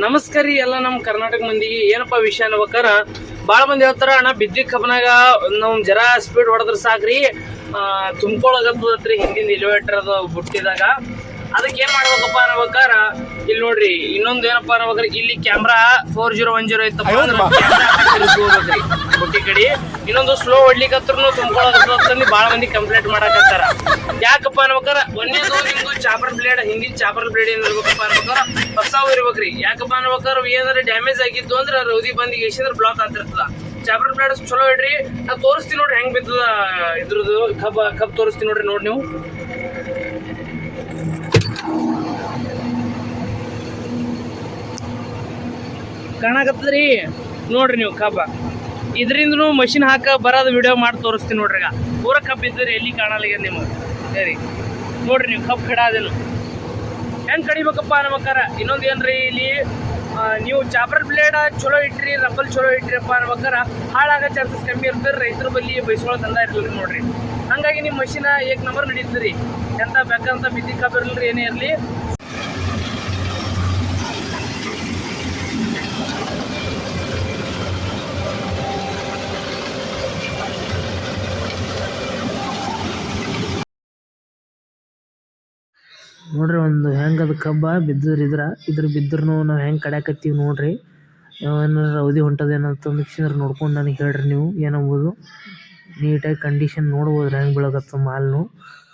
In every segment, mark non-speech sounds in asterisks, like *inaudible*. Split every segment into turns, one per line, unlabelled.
ನಮಸ್ಕಾರ ರೀ ಎಲ್ಲ ನಮ್ಮ ಕರ್ನಾಟಕ ಮಂದಿಗೆ. ಏನಪ್ಪ ವಿಷಯ ಅನ್ಬೇಕಾರ? ಭಾಳ ಮಂದಿ ಹೇಳ್ತಾರ ಅಣ್ಣ ಬಿದ್ದಿ ಕಬ್ಬನಾಗ ನಾವು ಜರ ಸ್ಪೀಡ್ ಹೊಡೆದ್ರ ಸಾಕ್ರಿ. ತುಂಬ್ಕೊಳಗತ್ತದ್ರಿ ಹಿಂದಿನ ಎಲಿವೇಟರ್ ಅದು ಬುಟ್ಟಿದಾಗ. ಅದಕ್ಕೆ ಏನ್ ಮಾಡ್ಬೇಕಪ್ಪ ಅನ್ಬೇಕಾರ? ಇಲ್ಲಿ ನೋಡ್ರಿ ಇನ್ನೊಂದು ಏನಪ್ಪ ಅನ್ಬೇಕಾರ ಇಲ್ಲಿ camera four zero one zero ಐತಪ್ಪ ಬುಟ್ಟಿ ಕಡೆ. ಇನ್ನೊಂದು ಸ್ಲೋ ಹೊಡ್ಲಿಕ್ಕತ್ರು ತುಂಬ್ಕೊಳಗತ್ತಂದು ಭಾಳ ಮಂದಿ ಕಂಪ್ಲೇಂಟ್ ಮಾಡಕತ್ತಾರ. ಯಾಕಪ್ಪ ಅನ್ಬೇಕಾರ? ಒಂದೇದು ನಿಮ್ದು ಚಾಪರ್ ಬ್ಲೇಡ್ ಹಿಂದಿನ ಚಾಪರ್ ಬ್ಲೇಡ್ ಏನ್ ಇರ್ಬೇಕಪ್ಪ ಅನ್ಬೇಕಾರ? ಹೊಸಾವ್ ಇರ್ಬೇಕ್ರಿ. ಯಾಕಪ್ಪ ಅನ್ಬೇಕಾರ, ಏನಾರ ಡ್ಯಾಮೇಜ್ ಆಗಿತ್ತು ಅಂದ್ರೆ ರೌದಿ ಬಂದಿ ಎಷ್ಟಿದ್ರೆ ಬ್ಲಾಕ್ ಆಗ್ತಿರ್ತದ. ಚಾಪರ್ ಬ್ಲೇಡ್ ಚಲೋ ಇಡ್ರಿ. ನಾ ತೋರಿಸ್ತೀನಿ ನೋಡ್ರಿ, ಹೆಂಗ್ ಬಿದ್ದದ ಇದ್ರದ್ದು. ಕಬ್ ಕಬ್ ತೋರಿಸ್ತೀನಿ ನೋಡ್ರಿ ನೋಡಿ ನೀವು. ಕಾಣಕತ್ತದ್ರಿ? ನೋಡ್ರಿ ನೀವು ಕಬ್ಬ. ಇದರಿಂದನು ಮಷಿನ್ ಹಾಕ ಬರೋದು ವಿಡಿಯೋ ಮಾಡಿ ತೋರಿಸ್ತೀನಿ ನೋಡ್ರಿ ಈಗ. ಪೂರ ಕಬ್ಬಿದ್ದರೆ ಎಲ್ಲಿ ಕಾಣಲ್ಲ ನಿಮಗೆ. ಸರಿ ನೋಡ್ರಿ ನೀವು ಕಬ್ಬು ಕಡ ಹೆಂಗೆ ಕಡಿಬೇಕಪ್ಪ ಅನ್ಬೇಕಾರ ಇನ್ನೊಂದು ಏನ್ರಿ ಇಲ್ಲಿ ನೀವು ಚಾಪರ್ ಬ್ಲೇಡ್ ಚಲೋ ಇಟ್ರಿ ರಬ್ಬಲ್ ಚಲೋ ಇಟ್ರಿಪ್ಪ ಅನ್ಬೇಕಾರ ಹಾಳಾಗೋ ಚಾನ್ಸಸ್ ಕಮ್ಮಿ ಇರ್ತದೆ, ರೈತರ ಬಲ್ಲಿ ಬೈಸ್ಕೊಳ್ಳೋ ತಂದ ಇರ್ಲಿಲ್ಲ ನೋಡ್ರಿ. ಹಂಗಾಗಿ ನಿಮ್ಮ ಮಷಿನ ಏಕ್ ನಂಬರ್ ನಡೀತದ್ರಿ ಎಂತ ಬೇಕಂತ ಬಿದ್ದಿ ಕಬ್ಬು ಇರ್ಲಿ ಏನೇ ಇರಲಿ. ನೋಡ್ರಿ ಒಂದು ಹೆಂಗೆ ಅದು ಕಬ್ಬ ಬಿದ್ದ್ರ ಇದ್ರ ಇದ್ರ ಬಿದ್ದರೂ ನಾವು ಹೆಂಗೆ ಕಡ್ಯಾಕತ್ತೀವಿ ನೋಡ್ರಿ. ಏನಾರ ಅವಧಿ ಕ್ಷೀರ ನೋಡ್ಕೊಂಡು ನನಗೆ ಹೇಳ್ರಿ ನೀವು ಏನಂಬೋದು. ನೀಟಾಗಿ ಕಂಡೀಷನ್ ನೋಡ್ಬೋದ್ರಿ ಹೆಂಗೆ ಬೀಳಕತ್ತ ಮಾಲ್ನು.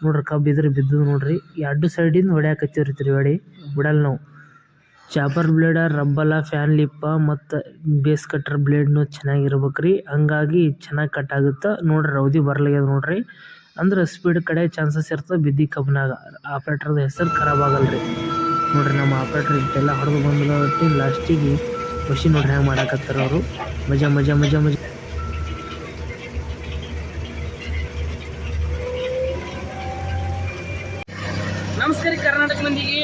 ನೋಡ್ರಿ ಕಬ್ಬು ಇದ್ರೆ ಬಿದ್ದದು ನೋಡ್ರಿ. ಎರಡು ಸೈಡಿಂದ ಹೊಡ್ಯಾಕತ್ತೀವ್ರಿ ತಿರುಗಾಡಿ ಬಿಡಲ್ಲ ನಾವು. ಚಾಪರ್ ಬ್ಲೇಡ, ರಬ್ಬಲ, ಫ್ಯಾನ್ ಲಿಪ್ಪ ಮತ್ತು ಬೇಸ್ ಕಟ್ಟರ್ ಬ್ಲೇಡ್ನು ಚೆನ್ನಾಗಿರ್ಬೇಕು ರೀ ಹಂಗಾಗಿ ಚೆನ್ನಾಗಿ ಕಟ್ ಆಗುತ್ತೆ. ನೋಡ್ರಿ ರೌದಿ ಬರ್ಲಾಗ್ಯದ ನೋಡ್ರಿ. ಅಂದ್ರೆ ಸ್ಪೀಡ್ ಕಡೆ ಚಾನ್ಸಸ್ ಇರ್ತದೆ, ಬಿದ್ದಿ ಕಬ್ನಾಗ ಆಪರೇಟರ್ ಹೆಸರು ಖರಾಬ್ ಆಗಲ್ಲ ರೀ ನೋಡ್ರಿ ನಮ್ಮ ಆಪರೇಟರ್ ಇಷ್ಟೆಲ್ಲ ಹೊಡೆದು ಬಂದು ಲಾಸ್ಟಿಗೆ ಖುಷಿ ನೋಡ್ರಿ ಹೆಂಗೆ ಮಾಡಾಕತ್ತಾರ ಅವರು. ಮಜಾ ಮಜಾ ಮಜಾ ಮಜಾ. ನಮಸ್ಕಾರ ಕರ್ನಾಟಕ ಮಂದಿಗೆ.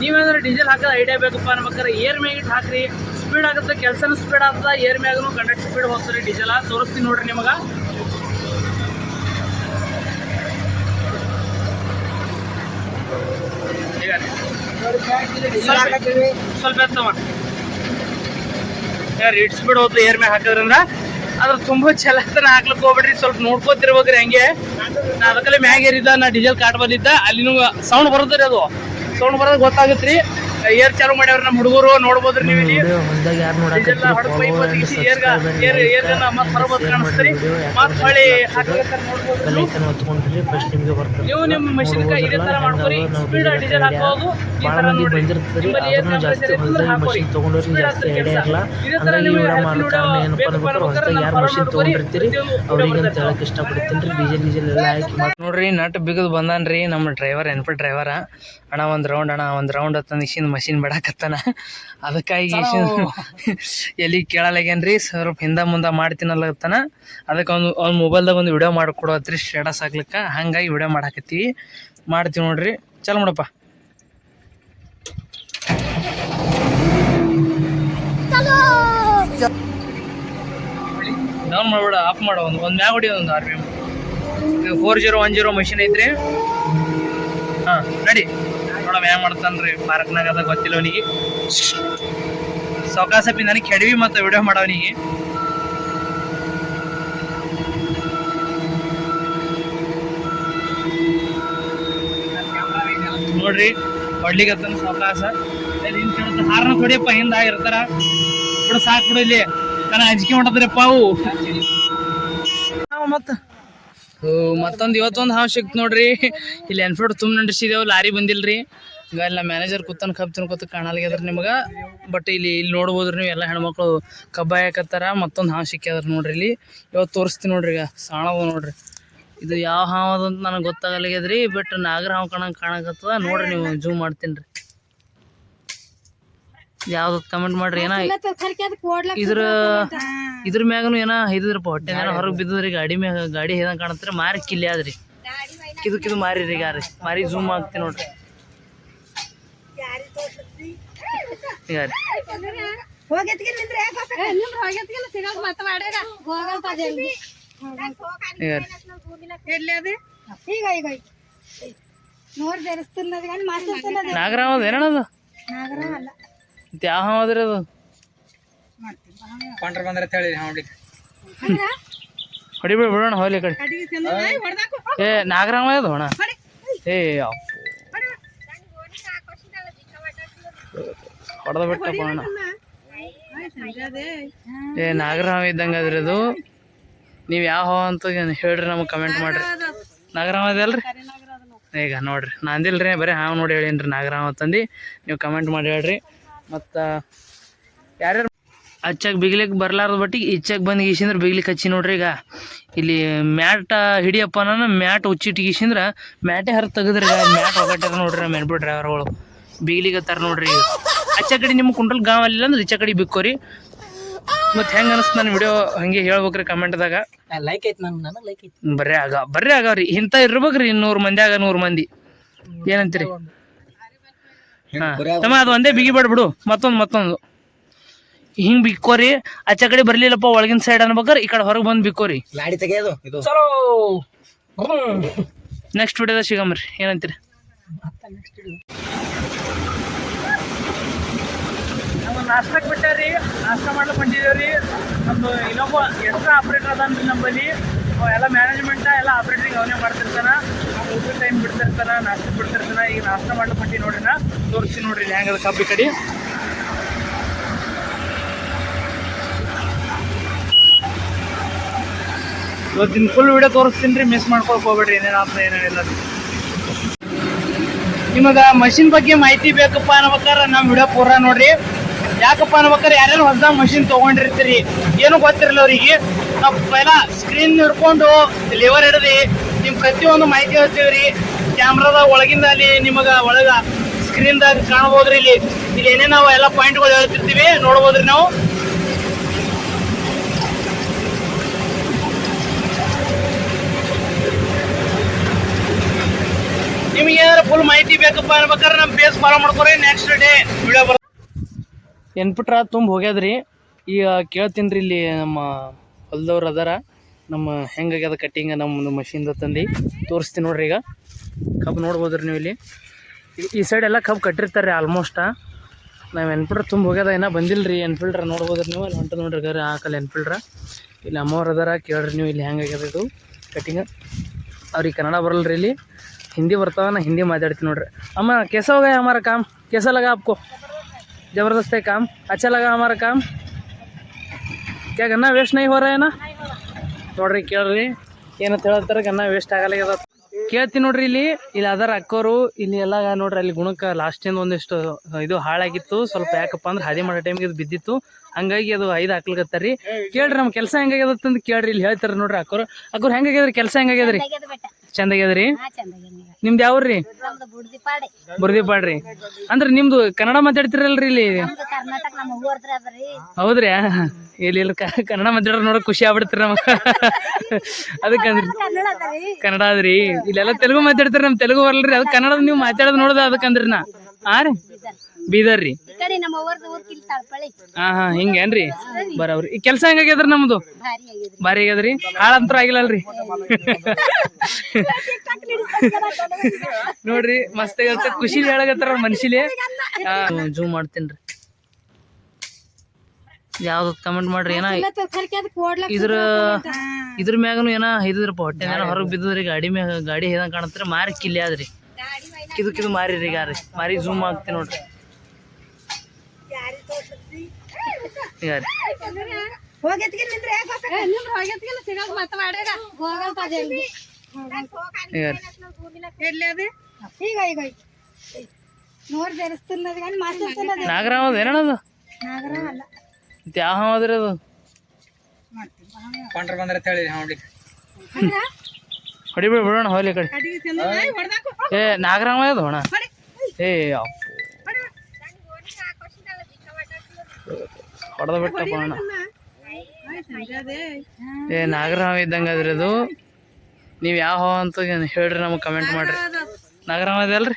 ನೀವೇನಾದ್ರೂ ಡೀಸೆಲ್ ಹಾಕೋದು ಐಡಿಯಾ ಬೇಕಪ್ಪ ಅನ್ಬೇಕಾರೆ ಏರ್ ಮ್ಯಾಗ ಇಟ್ಟು ಹಾಕ್ರಿ. ಸ್ಪೀಡ್ ಆಗುತ್ತೆ, ಕೆಲಸನೂ ಸ್ಪೀಡ್ ಆಗ್ತದೆ ಏರ್ ಮ್ಯಾಗೂ ಕಂಡಕ್ಟ್ ಸ್ಪೀಡ್ ಹೋಗ್ತಾರೆ ಡೀಸೆಲ್ ತೋರಿಸ್ತೀನಿ ನೋಡ್ರಿ ನಿಮಗೆ. ಸ್ವಲ್ಪ ಯಾರು ಸ್ಪೀಡ್ ಹೋಗ್ತದೆ ಏರ್ ಮ್ಯಾಗ ಹಾಕಿದ್ರಂದ್ರ ಅದ್ರ ತುಂಬಾ ಚಲತನ ಹಾಕ್ಲಿಕ್ಕೆ ಹೋಗ್ಬೇಡ್ರಿ, ಸ್ವಲ್ಪ ನೋಡ್ಕೋತಿರ್ಬೇಕ್ರಿ ಹಂಗೆ. ನಾ ಅದಕ್ಕಲ್ಲಿ ಮ್ಯಾಗ ಏರಿದ್ದ, ನಾ ಡೀಸೆಲ್ ಕಾಟ್ ಬಂದಿದ್ದ, ಅಲ್ಲಿನೂ ಸೌಂಡ್ ಬರುತ್ತೆ ಅದು. ಸೌಂಡ್ ಬರೋದು ಗೊತ್ತಾಗುತ್ತೆ ರೀ ಏರ್ ಚಾಲು ಮಾಡ್ಯಾರ ನಮ್ಮ ಹುಡುಗರು ನೋಡ್ಬೋದ್ರಿ ನೀವು ಇಲ್ಲಿ. ಡೀಸೆಲ್ ಹೊಡೆದ್ ಪೈಪ್ ತೆಗಿಸಿ ಏರ್ಗ ಏರ್ ಏರ್ಗನ ಮತ್ತೆ ಹೊರಬೋದು ಕಾಣಿಸ್ತೀರಿ. ಮತ್ತೆ ಹೊಳಿ ನೋಡ್ಬೋದು ನೀವು. ನೀವು ನಿಮ್ಮ machine ಗೆ ಇದೇ ತರ ಮಾಡ್ಕೊರಿ. ಸ್ಪೀಡ್ ಡೀಸೆಲ್ ಹಾಕೋದು ಈ ತರ ನೋಡ್ರಿ. ನಿಮ್ಮಲ್ಲಿ ಹಾಕೋರಿ ಸ್ಪೀಡ್ ಕೆಲಸ. ಇದೇ ನೀವು ನಮ್ಮ ಫಾರ್ಮ್ ಮಾಡ್ಕೊರಿ. ನೋಡ್ರಿ ನಟ್ ಬಿಗದ್ ಬಂದಾನ್ರಿ ನಮ್ಮ ಡ್ರೈವರ್ ಎನ್ಫಲ್ ಡ್ರೈವರ್ ಅಣ್ಣ ಒಂದು ರೌಂಡ್ ಅಣ್ಣ ಒಂದು ರೌಂಡ್ ಹತ್ತಂದು ಇಶಿಂದ ಮಷಿನ್ ಬಿಡಾಕತ್ತಾನ ಅದಕ್ಕಾಗಿ *laughs* ಎಲ್ಲಿ ಕೇಳಲಾಗ್ಯಾನ್ರಿ? ಸ್ವಲ್ಪ ಹಿಂದೆ ಮುಂದೆ ಮಾಡ್ತೀನಲ್ಲತ್ತಾನ ಅದಕ್ಕೆ ಅವ್ನು ಅವ್ನ ಮೊಬೈಲ್ದಾಗ ಒಂದು ವಿಡಿಯೋ ಮಾಡಿಕೊಡತ್ರಿ ಸ್ಟೇಟಸ್ ಹಾಕ್ಲಿಕ್ಕೆ. ಹಂಗಾಗಿ ವಿಡಿಯೋ ಮಾಡಾಕತ್ತೀವಿ. ಮಾಡ್ತೀವಿ ನೋಡ್ರಿ. ಚಲೋ ಮಾಡಪ್ಪ ಡೌನ್ ಮಾಡ್ಬೇಡ ಆಫ್ ಮಾಡೋ. ಒಂದು ಒಂದು ಮ್ಯಾಗ ಹೊಡಿ ಒಂದು R P M four zero one zero machine ಐತ್ರಿ. ಹಾಂ ನಡಿ ನೋಡಮ್ ವ್ಯಾಯಾಮ ಮಾಡ್ತಾನ್ರಿ. ಪಾರ್ಕ್ನಾಗ ಅದ, ಗೊತ್ತಿಲ್ಲ ಅವನಿಗೆ. ಸೌಕಾಸಪ್ಪಿ ನನಗೆ ಕೆಡವಿ ಮತ್ತು ವಿಡಿಯೋ ಮಾಡವನಿಗೆ ನೋಡ್ರಿ ಹೊಡ್ಲಿಗತ್ತನ ಸೌಕಾಸ. ಕೇಳ್ತ ಹಾರನ ಕೊಡಿಯಪ್ಪ, ಹಿಂದ ಆಗಿರ್ತಾರ. ಬಿಡು, ಸಾಕು ಬಿಡು ಇಲ್ಲಿ. ನಾನು ಅಂಜಿಕೆ ಮಾಡದ್ರಪ್ಪ ಅವು. ಮತ್ತ ಮತ್ತೊಂದು ಇವತ್ತೊಂದು ಹಾವು ಸಿಕ್ತು ನೋಡ್ರಿ. ಇಲ್ಲಿ ಎನ್ಫೀಲ್ಡ್ ತುಂಬ ನಡೆಸಿದೆವು, ಲಾರಿ ಬಂದಿಲ್ರಿ. ಈಗ ನಮ್ಮ ಮ್ಯಾನೇಜರ್ ಕೂತನ್ ಕಬ್ಬು ತಿನ್ಕೋತ ಕಾಣಲ್ಗ್ಯದ್ರಿ ನಿಮಗೆ. ಬಟ್ ಇಲ್ಲಿ ಇಲ್ಲಿ ನೋಡ್ಬೋದ್ರಿ ನೀವು, ಎಲ್ಲ ಹೆಣ್ಮಕ್ಳು ಕಬ್ಬ ಹಾಕತ್ತಾರ, ಮತ್ತೊಂದು ಹಾವು ಸಿಕ್ಕ್ಯಾದ್ರ ನೋಡ್ರಿ ಇಲ್ಲಿ. ಇವತ್ತು ತೋರಿಸ್ತೀನಿ ನೋಡ್ರಿ ಈಗ ಸಾಣವ ನೋಡ್ರಿ. ಇದು ಯಾವ ಹಾವು ಅದಂತ ನನಗೆ ಗೊತ್ತಾಗಲ್ಗ್ಯದ್ರಿ ಬಟ್ ನಾಗರ ಹಾವು ಕಾಣಂಗೆ ಕಾಣಕತ್ತದ. ನೋಡ್ರಿ ನೀವು ಜೂಮ್ ಮಾಡ್ತೀನಿ ರೀ ಯಾವ್ದು ಕಮೆಂಟ್ ಮಾಡ್ರಿ ಏನ ಇದ್ರ ಇದ್ರ ಮ್ಯಾಗನು ಏನ ಐದ್ರಪ್ಪ ಹೊಟ್ಟೆ ಏನೋ ಹೊರಗೆ ಬಿದ್ದದ್ರಿ ಗಾಡಿ ಮ್ಯಾಗ ಗಾಡಿ ಹೇದಂಗೆ ಕಾಣತ್ರಿ ಮಾರಿ ಕಿಲ್ಲಿ ಆದ್ರಿ. ಕಿದು ಕಿದು ಮಾರಿ ರೀ ಗಾರಿ ಮಾರಿ ಝೂಮ್ ಆಗ್ತಿ ನೋಡ್ರಿ. ಈಗ ರೀ ಈಗ ರೀ
ನೋಡ್ ಬೆರೆಸ್ತನ್ನದು కానీ ಮಾಸ್ತರ್ತನ್ನದು
ನಾಗರಾಮದ ಏನದು
ನಾಗರಾವ್ ಅಲ್ಲ.
ಯಾವ ಹಾವದ್ರಿ ಅದ್ರಿ ಅದು?
ಕೊಂಡ್ರ ಬಂದ್ರೆ ಅಂತ ಹೇಳಿ ನೋಡಿ
ಹೊಡಿಬೇಡ ಬಿಡೋಣ ಹೋಗ್ಲಿ ಕಡೆ. ಏ ನಾಗರಾಮ ಅದು ಅಣ್ಣ? ಏ ಅಪ್ಪು ಹೊಡೆದ ಬಿಟ್ಟಪ್ಪ ಅಣ್ಣ. ಏ ನಾಗರಾಮ ಇದ್ದಂಗೆ ಅದ್ರಿ ಅದು. ನೀವು ಯಾವ ಹೋ ಅಂತ ಹೇಳ್ರಿ ನಮಗೆ ಕಮೆಂಟ್ ಮಾಡ್ರಿ. ನಾಗರಾಮ ಅದಲ್ರಿ ಈಗ ನೋಡ್ರಿ ನಾ ಅಂದಿಲ್ರಿ ಬರೀ ಹಾವು ನೋಡಿ ಹೇಳೀನಿ ನಾಗರಾಮ ಅಂತಂದು ನೀವು ಕಮೆಂಟ್ ಮಾಡಿ ಹೇಳ್ರಿ. ಮತ್ತು ಯಾರ್ಯಾರು ಹಚ್ಚಾಗಿ ಬಿಗ್ಲಿಕ್ಕೆ ಬರ್ಲಾರ್ದ ಬಟ್ಟಿಗೆ ಇಚ್ಚಾಗ ಬಂದು ಗೀಸಿಂದ್ರೆ ಬಿಗ್ಲಿಕ್ಕೆ ಹಚ್ಚಿ ನೋಡ್ರಿ ಈಗ. ಇಲ್ಲಿ ಮ್ಯಾಟ ಹಿಡಿಯಪ್ಪ ನಾನು ಮ್ಯಾಟ್ ಉಚ್ಚಿಟ್ಟು ಗೀಸಿಂದ್ರೆ ಮ್ಯಾಟೇ ಹರ ತೆಗೆದ್ರಿ ಈಗ. ಮ್ಯಾಟ್ ಒಗಟ್ಟಾರ ನೋಡ್ರಿ ನಮ್ಮ ಬಿಡ್ರಿ ಡ್ರೈವರ್ಗಳು ಬಿಗ್ಲಿಗೆ ಹತ್ತಾರ ನೋಡ್ರಿ ಈಗ. ಕಡೆ ನಿಮ್ಮ ಕುಂಟ್ರಲ್ ಗಾಂವ್ ಅಲ್ಲಿಲ್ಲ ಅಂದ್ರೆ ಈಚೆ ಕಡೆ ಬಿಕ್ಕೋರಿ. ಮತ್ತು ಹೆಂಗೆ ಅನಿಸ್ತು ನನ್ನ ವಿಡಿಯೋ ಹಂಗೆ ಹೇಳ್ಬೇಕ್ರಿ ಕಮೆಂಟ್ದಾಗ
ಲೈಕ್ ಐತೆ ನನ್ನ ನನಗೆ ಲೈಕ್ ಐತೆ.
ಬರ್ರಿ ಆಗ ಬರ್ರಿ ಆಗವ್ರಿ ಇಂಥ ಇರ್ಬೇಕ್ರಿ ನೂರು ಆಗ ನೂರು ಮಂದಿ. ಏನಂತೀರಿ? ತಮ್ಮ ಅದು ಒಂದೇ ಬಿಗಿ ಬಿಡು ಮತ್ತೊಂದು ಮತ್ತೊಂದು. ಹಿಂಗ್ ಬಿಕ್ಕೋರಿ ಆಚೆ ಕಡೆ ಬರ್ಲಿಲ್ಲಪ್ಪ ಒಳಗಿನ ಸೈಡ್ ಅನ್ಬೇಕಾರೆ ಈ ಕಡೆ ಹೊರಗೆ ಬಂದು ಬಿಕ್ಕೋರಿ.
ಲಾಡಿ ತೆಗೆಯೋದು ಇದು.
ಚಲೋ. ನೆಕ್ಸ್ಟ್ ವಿಡಿಯೋದಾಗ ಸಿಗಮ್ರಿ. ಏನಂತೀರಿ? ನಮ್ಮ ನಾಷ್ಟಕ್ಕೆ ಬಿಟ್ಟಾರಿ. ನಾಷ್ಟ ಮಾಡ್ಲಿಕ್ಕೆ ಹೊಂಟಿದೇವ್ರಿ ನಮ್ದು ಇನ್ನೊಬ್ಬ ಎಕ್ಸ್ಟ್ರಾ ಆಪ್ರೇಟರ್ ಅದಾನ್ರಿ ನಮ್ಮಲ್ಲಿ. ಎಲ್ಲ ಮ್ಯಾನೇಜ್ಮೆಂಟ್ ಎಲ್ಲ ಆಪರೇಟರ್ ಅವನೇ ಮಾಡ್ತಿರ್ತಾನ. ಊಟದ ಟೈಮ್ ಬಿಡ್ತಿರ್ತಾನ ನಾಷ್ಟ ಬಿಡ್ತಿರ್ತಾನ. ಈಗ ನಾಷ್ಟ ಮಾಡ್ಲಿಕ್ಕೆ ಬಟ್ಟಿ ನೋಡ್ರಿ ನಾ ತೋರಿಸ್ತೀನಿ ನೋಡ್ರಿ ಹೆಂಗದ ಕಬ್ಬಿ ಕಡಿ. ಇವತ್ತಿನ ಫುಲ್ ವಿಡಿಯೋ ತೋರಿಸ್ತೀನಿ ರೀ ಮಿಸ್ ಮಾಡ್ಕೊಳಕ್ ಹೋಗ್ಬೇಡ್ರಿ ಏನೇನಾಗ್ತದೆ ಏನೇನಿಲ್ಲ ನಿಮಗೆ ಮಷಿನ್ ಬಗ್ಗೆ ಮಾಹಿತಿ ಬೇಕಪ್ಪ ಅನ್ಬೇಕಾರೆ ನಮ್ಮ ವಿಡಿಯೋ ಪೂರ ನೋಡ್ರಿ. ಯಾಕಪ್ಪ ಅನ್ಬೇಕಾರೆ ಯಾರ್ಯಾರು ಹೊಸದಾಗ ಮಷಿನ್ ತೊಗೊಂಡಿರ್ತೀರಿ, ಏನು ಗೊತ್ತಿರಲ್ಲ ಅವರಿಗೆ. ನಾವು ಪೈಲ ಸ್ಕ್ರೀನ್ ಹಿಡ್ಕೊಂಡು ಲಿವರ್ ಹಿಡ್ರಿ ನಿಮ್ಮ ಪ್ರತಿಯೊಂದು ಮಾಹಿತಿ ಹೇಳ್ತೀವಿ ರೀ ಕ್ಯಾಮ್ರಾದ ಒಳಗಿಂದ ಅಲ್ಲಿ ನಿಮಗೆ ಒಳಗ ಸ್ಕ್ರೀನ್ದಾಗ ಕಾಣಬಹುದ್ರಿ ಇಲ್ಲಿ. ಇಲ್ಲಿ ಏನೇ ನಾವು ಎಲ್ಲ ಪಾಯಿಂಟ್ಗಳು ಹೇಳ್ತಿರ್ತೀವಿ ನೋಡಬಹುದ್ರಿ ನಾವು. ನಿಮಗೆ ಏನಾರ ಫುಲ್ ಮಾಹಿತಿ ಬೇಕಪ್ಪ ಅನ್ಬೇಕಾದ್ರೆ ನಮ್ಮ ಪೇಜ್ ಫಾಲೋ ಮಾಡ್ಕೊರಿ ನೆಕ್ಸ್ಟ್ ಡೇ ವಿಡಿಯೋ ಬರ ಎನ್ಪಿಟ್ರ ತುಂಬ ಹೋಗ್ಯಾದ್ರಿ. ಈಗ ಕೇಳ್ತೀನಿ ಇಲ್ಲಿ ನಮ್ಮ ಹೊಲ್ದವ್ರು ಅದಾರ. ನಮ್ಮ ಹೆಂಗಾಗ್ಯದ ಕಟ್ಟಿಂಗ್ ನಮ್ಮ ಮಷಿನ್ದ ತಂದು. ತೋರಿಸ್ತೀನಿ ನೋಡ್ರಿ ಈಗ. ಕಬ್ಬು ನೋಡ್ಬೋದ್ರಿ ನೀವು ಇಲ್ಲಿ. ಈ- ಈ ಸೈಡ್ ಎಲ್ಲ ಕಬ್ಬು ಕಟ್ಟಿರ್ತಾರೆ ಆಲ್ಮೋಸ್ಟ ನಾವು ಎನ್ಫಿಲ್ಟ್ರ್ ತುಂಬ ಹೋಗ್ಯದ ಏನೋ ಬಂದಿಲ್ಲ ರೀ ಎನ್ಫಿಲ್ಟ್ರ್ ನೋಡ್ಬೋದ್ರಿ ನೀವು ಅಲ್ಲಿ ಹೊಂಟದ ನೋಡ್ರಿ ಗರಿ ಹಾಕಲ್ಲ ಎನ್ಫಿಲ್ಟ್ರ ಇಲ್ಲಿ ಅಮ್ಮವ್ರು ಅದಾರ ಕೇಳ್ರಿ ನೀವು ಇಲ್ಲಿ ಹೆಂಗಾಗ್ಯದ ಇದು ಕಟ್ಟಿಂಗ್ ಅವ್ರಿಗೆ ಕನ್ನಡ ಬರಲ್ಲ ರೀ ಇಲ್ಲಿ हिंदी ಬರ್ತಾವ ನಾ ಹಿಂದಿ ಮಾತಾಡ್ತೀನಿ ನೋಡ್ರಿ अम्मा कैसा हो गया हमारा काम कैसा लगा आपको ज़बरदस्त है काम अच्छा लगा हमारा काम क्या गन्ना ವೇಸ್ಟ್ नहीं हो रहा है ना ನೋಡ್ರಿ ಕೇಳ್ರಿ ಏನಂತ ಹೇಳ್ತಾರೆ ಗನ್ನ ವೇಸ್ಟ್ ಆಗಲ್ಲ ಕೇಳ್ತೀನಿ ನೋಡ್ರಿ ಇಲ್ಲಿ. ಇಲ್ಲಿ ಅದರ ಅಕ್ಕೋರು. ಇಲ್ಲಿ ಎಲ್ಲ ನೋಡ್ರಿ, ಅಲ್ಲಿ ಗುಣಕ್ಕೆ ಲಾಸ್ಟಿಂದ ಒಂದಿಷ್ಟು ಇದು ಹಾಳಾಗಿತ್ತು. ಸ್ವಲ್ಪ ಯಾಕಪ್ಪ ಅಂದ್ರೆ ಹಾದಿ ಮಾಡೋ ಟೈಮ್ಗೆ ಇದು ಬಿದ್ದಿತ್ತು. ಹಂಗಾಗಿ ಅದು ಐದು ಹಾಕ್ಲಿಕತ್ತಾರಿ ಕೇಳ್ರಿ ನಮ್ಮ ಕೆಲಸ ಹೆಂಗಾಗ್ಯದ ಅಂತ ಕೇಳ್ರಿ. ಇಲ್ಲಿ ಹೇಳ್ತಾರೆ ನೋಡ್ರಿ ಅಕ್ಕೋರು. ಅಕ್ಕೋರು ಹೆಂಗಾಗ್ಯದ್ರಿ? ಕೆಲಸ ಹೆಂಗಾಗ್ಯದ್ರಿ? ಚಂದಾಗ್ಯದ್ರಿ? ನಿಮ್ದು ಯಾವ್ರಿ? ಬುರ್ದಿಪಾಡ್ರಿ ಅಂದ್ರೆ ನಿಮ್ದು ಕನ್ನಡ ಮಾತಾಡ್ತಿರಲ್ರಿ ಇಲ್ಲಿ? ಹೌದ್ರಿ? ಇಲ್ಲಿ ಇಲ್ಲಿ ಕನ್ನಡ ಮಾತಾಡ್ರಿ ನೋಡಕ್ ಖುಷಿ ಆಗ್ಬಿಡ್ತೀರಿ ನಮಗ. ಅದಕ್ಕಂದ್ರಿ
ಕನ್ನಡ ಅದರಿ
ಇಲ್ಲೆಲ್ಲ ತೆಲುಗು ಮಾತಾಡ್ತಾರ ನಮ್ ತೆಲುಗು ಬರಲ್ರಿ. ಅದು ಕನ್ನಡ ನೀವು ಮಾತಾಡೋದು ಅದಕ್ಕೆ ಅದಕ್ಕಂದ್ರಿ ನಾ ಹಾ ರೀ? ಬೀದರ್ ರೀ
ಕಡೆ ನಮ್ಮ ತಳಪಳಿ
ಹಾ ಹಾ ಹಿಂಗೇನ್ರಿ ಬರವ್ರಿ. ಈ ಕೆಲಸ ಹೆಂಗಾಗ್ಯದ್ರಿ ನಮ್ದು?
ಭಾರಿ ಆಗಿದ್ರಿ
ಭಾರಿ ಆಗ್ಯದ್ರಿ? ಹಾಳಂತ್ರ ಆಗಿಲ್ಲಲ್ರಿ? ನೋಡ್ರಿ ಮಸ್ತ್ ಆಗತ್ತ. ಖುಷಿ ಹೇಳಕತ್ತಾರ ಮನ್ಸಿಲಿ. ಜೂಮ್ ಮಾಡ್ತೇನ್ರಿ ಯಾವ್ದು ಕಮೆಂಟ್ ಮಾಡ್ರಿ ಏನ ಇದ್ರ ಇದ್ರ ಮ್ಯಾಗನು ಏನ ಇದ್ರಪ್ಪ ಹೊಟ್ಟೆ ಏನೋ ಹೊರಗೆ ಬಿದ್ದದ್ರಿ ಗಾಡಿ ಮ್ಯಾಗ ಗಾಡಿ ಹೇದಂಗ ಕಾಣತ್ರಿ ಮಾರಿ ಕಿಲ್ಲಿ ಆದ್ರಿ ಕಿದು ಕಿದು ಮಾರಿ ರೀ. ಗಾರಿ ಮಾರಿ ಜೂಮ್ ಆಗ್ತೀನಿ ನೋಡ್ರಿ. ಅದ ಏನದು
ನಾಗರ ಅಲ್ಲ
ಮತ್ತೆ ಯಾವ ಹಾವ್ ಅದ್ರಿ ಅದು.
ಕೊಂಡ್ರ ಬಂದ್ರೆ ಹೇಳಿ ನೋಡಿ
ಹೊಡಿಬೇಡ ಬಿಡೋಣ ಹೋಗ್ಲಿ ಈ ಕಡೆ. ಏ ನಾಗರಾಮ ಅದು ಹೋಣ ಏ ಅಪ್ಪು. ಹೊಡೆದ ಬಿಟ್ಟಪ್ಪ ಅಣ್ಣ ಏ ನಾಗರಾಮ ಇದ್ದಂಗೆ ಅದ್ರಿ ಅದು ನೀವು ಯಾವ ಹಾವ ಅಂತ ಹೇಳ್ರಿ ನಮಗೆ ಕಮೆಂಟ್ ಮಾಡ್ರಿ. ನಾಗರಾಮ ಅದಲ್ರಿ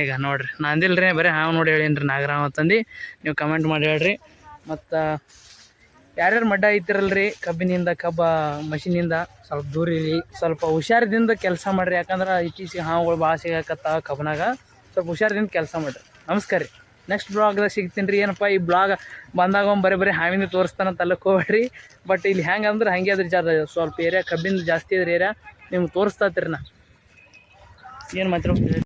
ಈಗ ನೋಡ್ರಿ ನಾಂದಿಲ್ರಿ ಬರೀ ಹಾವು ನೋಡಿ ಹೇಳೀನಿ ನಾಗರಾಮ ಅಂತಂದು ನೀವು ಕಮೆಂಟ್ ಮಾಡಿ ಹೇಳ್ರಿ. ಮತ್ತು ಯಾರ್ಯಾರು ಮಡ್ಡ ಐತಿರಲ್ರಿ ಕಬ್ಬಿನಿಂದ ಕಬ್ಬ ಮಷಿನಿಂದ? ಸ್ವಲ್ಪ ದೂರ ಇರಿ. ಸ್ವಲ್ಪ ಹುಷಾರದಿಂದ ಕೆಲಸ ಮಾಡ್ರಿ ಯಾಕಂದ್ರೆ ಇತ್ತೀಚೆಗೆ ಹಾವುಗಳು ಭಾಳ ಸಿಗಾಕತ್ತಾವ ಕಬ್ಬನಾಗ. ಸ್ವಲ್ಪ ಹುಷಾರದಿಂದ ಕೆಲಸ ಮಾಡಿರಿ. ನಮಸ್ಕಾರ ರೀ. ನೆಕ್ಸ್ಟ್ ಬ್ಲಾಗ್ದಾಗ ಸಿಗ್ತೀನಿ ರೀ. ಏನಪ್ಪ, ಈ ಬ್ಲಾಗ್ ಬಂದಾಗ ಒಂದು ಬರೀ ಬರೀ ಹಾವಿನ ತೋರಿಸ್ತಾನಂತ ಅಲ್ಲಕ್ಕೆ ಹೋಗ್ಬೇಡ್ರಿ. ಬಟ್ ಇಲ್ಲಿ ಹೆಂಗೆ ಅಂದ್ರೆ ಹಂಗೆ ಅದ್ರ ಜಾಗ ಸ್ವಲ್ಪ ಏರಿಯಾ ಕಬ್ಬಿಂದು ಜಾಸ್ತಿ ಅದ್ರಿ ಏರಿಯಾ ನಿಮ್ಗೆ ತೋರಿಸ್ತಾತ್ರಿ ನಾ. ಏನು ಮಾತಾಡ್ತೀರಿ